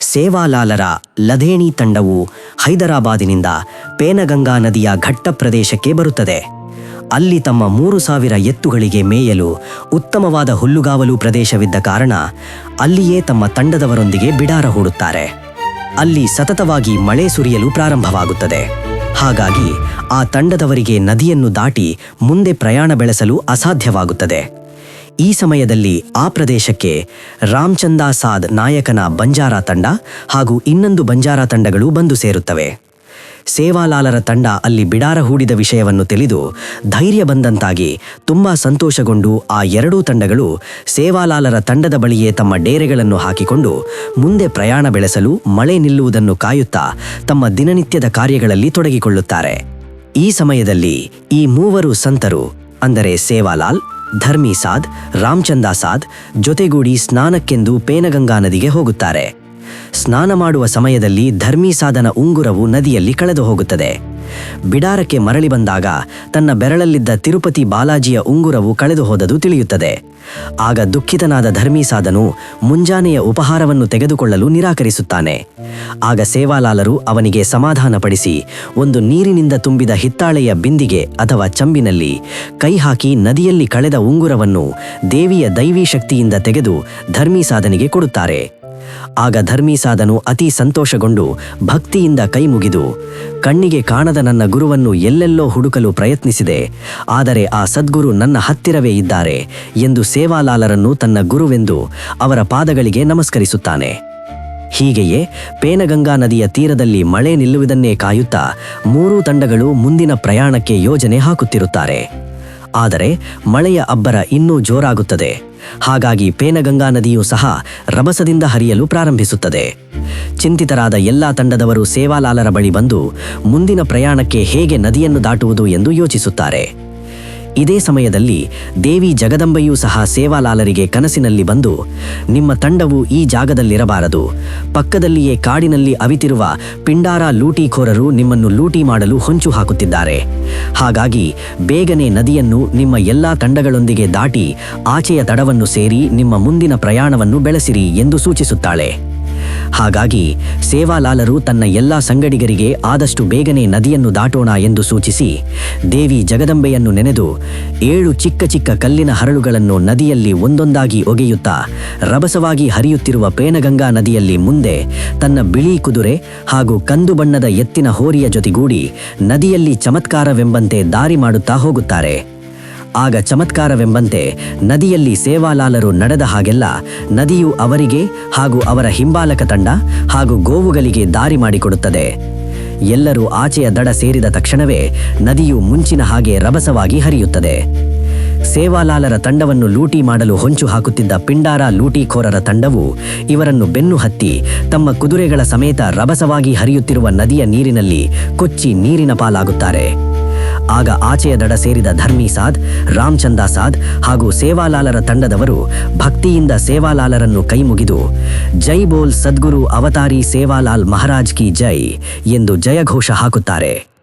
ಸೇವಾಲಾಲರ ಲಧೇಣಿ ತಂಡವು ಹೈದರಾಬಾದಿನಿಂದ ಪೇನಗಂಗಾ ನದಿಯ ಘಟ್ಟ ಪ್ರದೇಶಕ್ಕೆ ಬರುತ್ತದೆ. ಅಲ್ಲಿ ತಮ್ಮ ಮೂರು ಸಾವಿರ ಎತ್ತುಗಳಿಗೆ ಮೇಯಲು ಉತ್ತಮವಾದ ಹುಲ್ಲುಗಾವಲು ಪ್ರದೇಶವಿದ್ದ ಕಾರಣ ಅಲ್ಲಿಯೇ ತಮ್ಮ ತಂಡದವರೊಂದಿಗೆ ಬಿಡಾರ ಹೂಡುತ್ತಾರೆ. ಅಲ್ಲಿ ಸತತವಾಗಿ ಮಳೆ ಸುರಿಯಲು ಪ್ರಾರಂಭವಾಗುತ್ತದೆ. ಹಾಗಾಗಿ ಆ ತಂಡದವರಿಗೆ ನದಿಯನ್ನು ದಾಟಿ ಮುಂದೆ ಪ್ರಯಾಣ ಬೆಳೆಸಲು ಅಸಾಧ್ಯವಾಗುತ್ತದೆ. ಈ ಸಮಯದಲ್ಲಿ ಆ ಪ್ರದೇಶಕ್ಕೆ ರಾಮಚಂದ ಸಾದ್ ನಾಯಕನ ಬಂಜಾರ ತಂಡ ಹಾಗೂ ಇನ್ನೊಂದು ಬಂಜಾರ ತಂಡಗಳು ಬಂದು ಸೇರುತ್ತವೆ. ಸೇವಾಲಾಲರ ತಂಡ ಅಲ್ಲಿ ಬಿಡಾರ ಹೂಡಿದ ವಿಷಯವನ್ನು ತಿಳಿದು ಧೈರ್ಯ ಬಂದಂತಾಗಿ ತುಂಬಾ ಸಂತೋಷಗೊಂಡು ಆ ಎರಡೂ ತಂಡಗಳು ಸೇವಾಲಾಲರ ತಂಡದ ಬಳಿಯೇ ತಮ್ಮ ಡೇರೆಗಳನ್ನು ಹಾಕಿಕೊಂಡು ಮುಂದೆ ಪ್ರಯಾಣ ಬೆಳೆಸಲು ಮಳೆ ನಿಲ್ಲುವುದನ್ನು ಕಾಯುತ್ತಾ ತಮ್ಮ ದಿನನಿತ್ಯದ ಕಾರ್ಯಗಳಲ್ಲಿ ತೊಡಗಿಕೊಳ್ಳುತ್ತಾರೆ. ಈ ಸಮಯದಲ್ಲಿ ಈ ಮೂವರು ಸಂತರು, ಅಂದರೆ ಸೇವಾಲಾಲ್ ರಾಮಚಂದ ಸಾದ್ ಜೊತೆಗೂಡಿ ಸ್ನಾನಕ್ಕೆಂದು ಪೇನಗಂಗಾ ನದಿಗೆ ಹೋಗುತ್ತಾರೆ. ಸ್ನಾನ ಮಾಡುವ ಸಮಯದಲ್ಲಿ ಧರ್ಮೀಸಾದನ ಉಂಗುರವು ನದಿಯಲ್ಲಿ ಕಳೆದು ಹೋಗುತ್ತದೆ. ಬಿಡಾರಕ್ಕೆ ಮರಳಿ ಬಂದಾಗ ತನ್ನ ಬೆರಳಲ್ಲಿದ್ದ ತಿರುಪತಿ ಬಾಲಾಜಿಯ ಉಂಗುರವು ಕಳೆದು ಹೋದದು ತಿಳಿಯುತ್ತದೆ. ಆಗ ದುಃಖಿತನಾದ ಧರ್ಮೀಸಾದನು ಮುಂಜಾನೆಯ ಉಪಹಾರವನ್ನು ತೆಗೆದುಕೊಳ್ಳಲು ನಿರಾಕರಿಸುತ್ತಾನೆ. ಆಗ ಸೇವಾಲಾಲರು ಅವನಿಗೆ ಸಮಾಧಾನಪಡಿಸಿ ಒಂದು ನೀರಿನಿಂದ ತುಂಬಿದ ಹಿತ್ತಾಳೆಯ ಬಿಂದಿಗೆ ಅಥವಾ ಚಂಬಿನಲ್ಲಿ ಕೈ ಹಾಕಿ ನದಿಯಲ್ಲಿ ಕಳೆದ ಉಂಗುರವನ್ನು ದೇವಿಯ ದೈವೀ ಶಕ್ತಿಯಿಂದ ತೆಗೆದು ಧರ್ಮೀಸಾದನಿಗೆ ಕೊಡುತ್ತಾರೆ. ಆಗ ಧರ್ಮೀಸಾದನು ಅತಿ ಸಂತೋಷಗೊಂಡು ಭಕ್ತಿಯಿಂದ ಕೈಮುಗಿದು, ಕಣ್ಣಿಗೆ ಕಾಣದ ನನ್ನ ಗುರುವನ್ನು ಎಲ್ಲೆಲ್ಲೋ ಹುಡುಕಲು ಪ್ರಯತ್ನಿಸಿದೆ, ಆದರೆ ಆ ಸದ್ಗುರು ನನ್ನ ಹತ್ತಿರವೇ ಇದ್ದಾರೆ ಎಂದು ಸೇವಾಲಾಲರನ್ನು ತನ್ನ ಗುರುವೆಂದು ಅವರ ಪಾದಗಳಿಗೆ ನಮಸ್ಕರಿಸುತ್ತಾನೆ. ಹೀಗೆಯೇ ಪೇನಗಂಗಾ ನದಿಯ ತೀರದಲ್ಲಿ ಮಳೆ ನಿಲ್ಲುವುದನ್ನೇ ಕಾಯುತ್ತಾ ಮೂರೂ ತಂಡಗಳು ಮುಂದಿನ ಪ್ರಯಾಣಕ್ಕೆ ಯೋಜನೆ ಹಾಕುತ್ತಿರುತ್ತಾರೆ. ಆದರೆ ಮಳೆಯ ಅಬ್ಬರ ಇನ್ನೂ ಜೋರಾಗುತ್ತದೆ. ಹಾಗಾಗಿ ಪೇನಗಂಗಾ ನದಿಯೂ ಸಹ ರಭಸದಿಂದ ಹರಿಯಲು ಪ್ರಾರಂಭಿಸುತ್ತದೆ. ಚಿಂತಿತರಾದ ಎಲ್ಲಾ ತಂಡದವರು ಸೇವಾಲಾಲರ ಬಳಿ ಬಂದು ಮುಂದಿನ ಪ್ರಯಾಣಕ್ಕೆ ಹೇಗೆ ನದಿಯನ್ನು ದಾಟುವುದು ಎಂದು ಯೋಚಿಸುತ್ತಾರೆ. ಇದೇ ಸಮಯದಲ್ಲಿ ದೇವಿ ಜಗದಂಬೆಯೂ ಸಹ ಸೇವಾಲಾಲರಿಗೆ ಕನಸಿನಲ್ಲಿ ಬಂದು, ನಿಮ್ಮ ತಂಡವು ಈ ಜಾಗದಲ್ಲಿರಬಾರದು. ಪಕ್ಕದಲ್ಲಿಯೇ ಕಾಡಿನಲ್ಲಿ ಅವಿತಿರುವ ಪಿಂಡಾರ ಲೂಟಿಖೋರರು ನಿಮ್ಮನ್ನು ಲೂಟಿ ಮಾಡಲು ಹೊಂಚು ಹಾಕುತ್ತಿದ್ದಾರೆ. ಹಾಗಾಗಿ ಬೇಗನೆ ನದಿಯನ್ನು ನಿಮ್ಮ ಎಲ್ಲಾ ತಂಡಗಳೊಂದಿಗೆ ದಾಟಿ ಆಚೆಯ ತಡವನ್ನು ಸೇರಿ ನಿಮ್ಮ ಮುಂದಿನ ಪ್ರಯಾಣವನ್ನು ಬೆಳೆಸಿರಿ ಎಂದು ಸೂಚಿಸುತ್ತಾಳೆ. ಹಾಗಾಗಿ ಸೇವಾಲಾಲರು ತನ್ನ ಎಲ್ಲ ಸಂಗಡಿಗರಿಗೆ ಆದಷ್ಟು ಬೇಗನೆ ನದಿಯನ್ನು ದಾಟೋಣ ಎಂದು ಸೂಚಿಸಿ ದೇವಿ ಜಗದಂಬೆಯನ್ನು ನೆನೆದು ಏಳು ಚಿಕ್ಕ ಚಿಕ್ಕ ಕಲ್ಲಿನ ಹರಳುಗಳನ್ನು ನದಿಯಲ್ಲಿ ಒಂದೊಂದಾಗಿ ಒಗೆಯುತ್ತಾ ರಭಸವಾಗಿ ಹರಿಯುತ್ತಿರುವ ಪೇನಗಂಗಾ ನದಿಯಲ್ಲಿ ಮುಂದೆ ತನ್ನ ಬಿಳಿ ಕುದುರೆ ಹಾಗೂ ಕಂದು ಬಣ್ಣದ ಎತ್ತಿನ ಹೋರಿಯ ಜೊತೆಗೂಡಿ ನದಿಯಲ್ಲಿ ಚಮತ್ಕಾರವೆಂಬಂತೆ ದಾರಿ ಮಾಡುತ್ತಾ ಹೋಗುತ್ತಾರೆ. ಆಗ ಚಮತ್ಕಾರವೆಂಬಂತೆ ನದಿಯಲ್ಲಿ ಸೇವಾಲಾಲರು ನಡೆದ ಹಾಗೆಲ್ಲ ನದಿಯು ಅವರಿಗೆ ಹಾಗೂ ಅವರ ಹಿಂಬಾಲಕ ತಂಡ ಹಾಗೂ ಗೋವುಗಳಿಗೆ ದಾರಿ ಮಾಡಿಕೊಡುತ್ತದೆ. ಎಲ್ಲರೂ ಆಚೆಯ ದಡ ಸೇರಿದ ತಕ್ಷಣವೇ ನದಿಯು ಮುಂಚಿನ ಹಾಗೆ ರಭಸವಾಗಿ ಹರಿಯುತ್ತದೆ. ಸೇವಾಲಾಲರ ತಂಡವನ್ನು ಲೂಟಿ ಮಾಡಲು ಹೊಂಚು ಹಾಕುತ್ತಿದ್ದ ಪಿಂಡಾರ ಲೂಟಿಖೋರರ ತಂಡವು ಇವರನ್ನು ಬೆನ್ನು ಹತ್ತಿ ತಮ್ಮ ಕುದುರೆಗಳ ಸಮೇತ ರಭಸವಾಗಿ ಹರಿಯುತ್ತಿರುವ ನದಿಯ ನೀರಿನಲ್ಲಿ ಕೊಚ್ಚಿ ನೀರಿನ ಪಾಲಾಗುತ್ತಾರೆ. ಆಗ ಆಚೆಯ ದಡ ಸೇರಿದ ಧರ್ಮೀಸಾದ್ ರಾಮಚಂದ ಸಾದ್ ಹಾಗೂ ಸೇವಾಲಾಲರ ತಂಡದವರು ಭಕ್ತಿಯಿಂದ ಸೇವಾಲಾಲರನ್ನು ಕೈಮುಗಿದು, ಜೈ ಬೋಲ್ ಸದ್ಗುರು ಅವತಾರಿ ಸೇವಾಲಾಲ್ ಮಹಾರಾಜ್ ಕಿ ಜೈ ಎಂದು ಜಯಘೋಷ ಹಾಕುತ್ತಾರೆ.